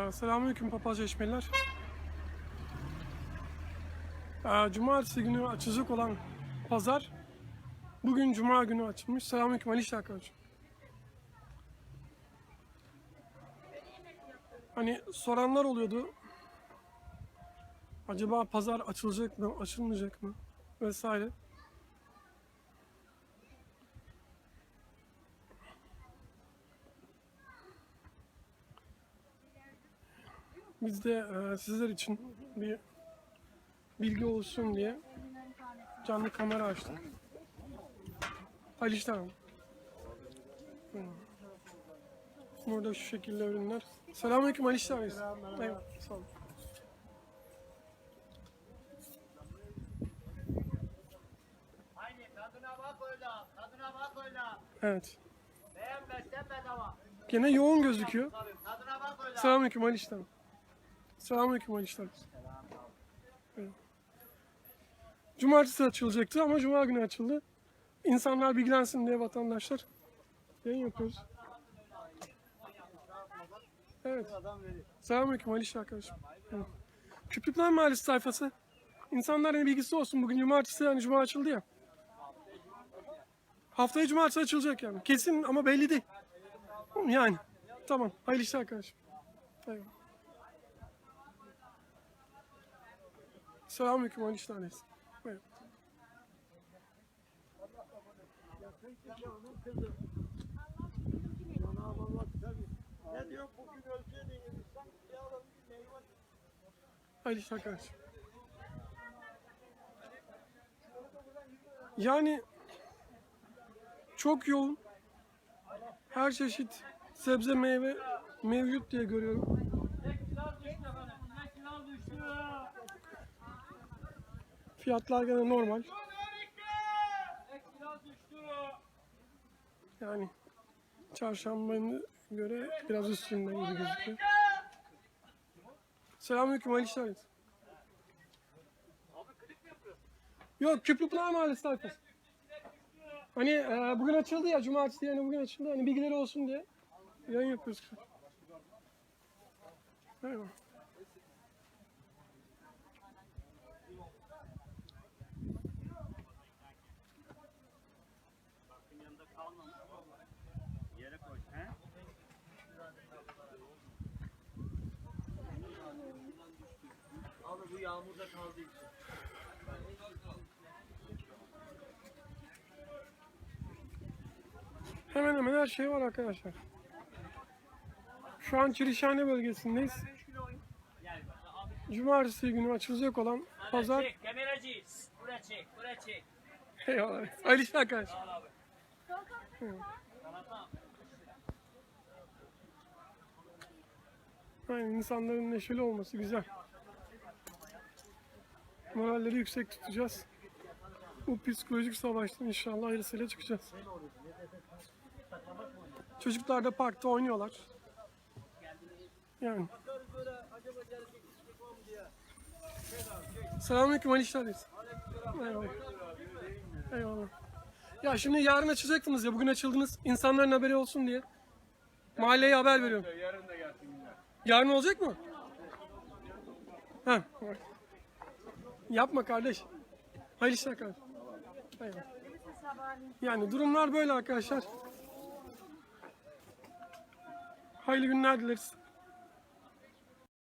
Ee, Selamünaleyküm papaz eşmeliler. Ee, Cumartesi günü açılacak olan pazar bugün Cuma günü açılmış. Selamünaleyküm Ali arkadaşım. Hani soranlar oluyordu. Acaba pazar açılacak mı, açılmayacak mı vesaire. Biz de e, sizler için bir bilgi olsun diye canlı kamera açtık. Alişler abi. Hı. Burada şu şekilde ürünler. Selamünaleyküm Alişler abi. Eyvallah, sağ olun. Haydi tadına bak öyle, tadına bak öyle. Evet. Gene yoğun gözüküyor. Tabii, tadına bak öyle. Selamünaleyküm Alişler abi. Selamünaleyküm abi. Evet. Cumartesi açılacaktı ama Cuma günü açıldı. İnsanlar bilgilensin diye vatandaşlar yayın yapıyoruz. Evet. Selamünaleyküm Ali arkadaşım. Evet. Küplükler Mahallesi sayfası. İnsanlar hani bilgisi olsun. Bugün cumartesi yani cuma açıldı ya. Haftaya cumartesi açılacak yani. Kesin ama belli değil. Yani. Tamam. Hayırlı işler arkadaşım. Eyvallah. Selamünaleyküm Ali işler. Evet. Ne işler arkadaşım. Yani çok yoğun. Her çeşit sebze meyve mevcut diye görüyorum. Fiyatlar gene normal. Yani çarşambanın göre biraz üstünde gibi gözüküyor. Selamünaleyküm Ali Şahit. Yok Küplükler Mahallesi sayfası. Hani e, bugün açıldı ya cumartesi yani bugün açıldı. Hani bilgileri olsun diye yayın yapıyoruz. Eyvallah. Bu yağmurda kaldığı için. Hemen hemen her şey var arkadaşlar. Şu an Çirişhane bölgesindeyiz. Cumartesi günü açılacak olan pazar. Çek, kameracı. Buraya çek, buraya çek. Eyvallah. Ali arkadaş. Aynen insanların neşeli olması güzel. Moralleri yüksek tutacağız. Bu psikolojik savaştan inşallah hayırlısıyla çıkacağız. Çocuklar da parkta oynuyorlar. Yani. Selamünaleyküm Ali İşler'deyiz. Eyvallah. Eyvallah. Ya şimdi yarın açacaktınız ya bugün açıldınız. İnsanların haberi olsun diye. Mahalleye haber veriyorum. Yarın da gelsinler. Yarın olacak mı? Ha. Yapma kardeş. Hayırlı işler kardeş. Eyvallah. Yani durumlar böyle arkadaşlar. Hayırlı günler dileriz.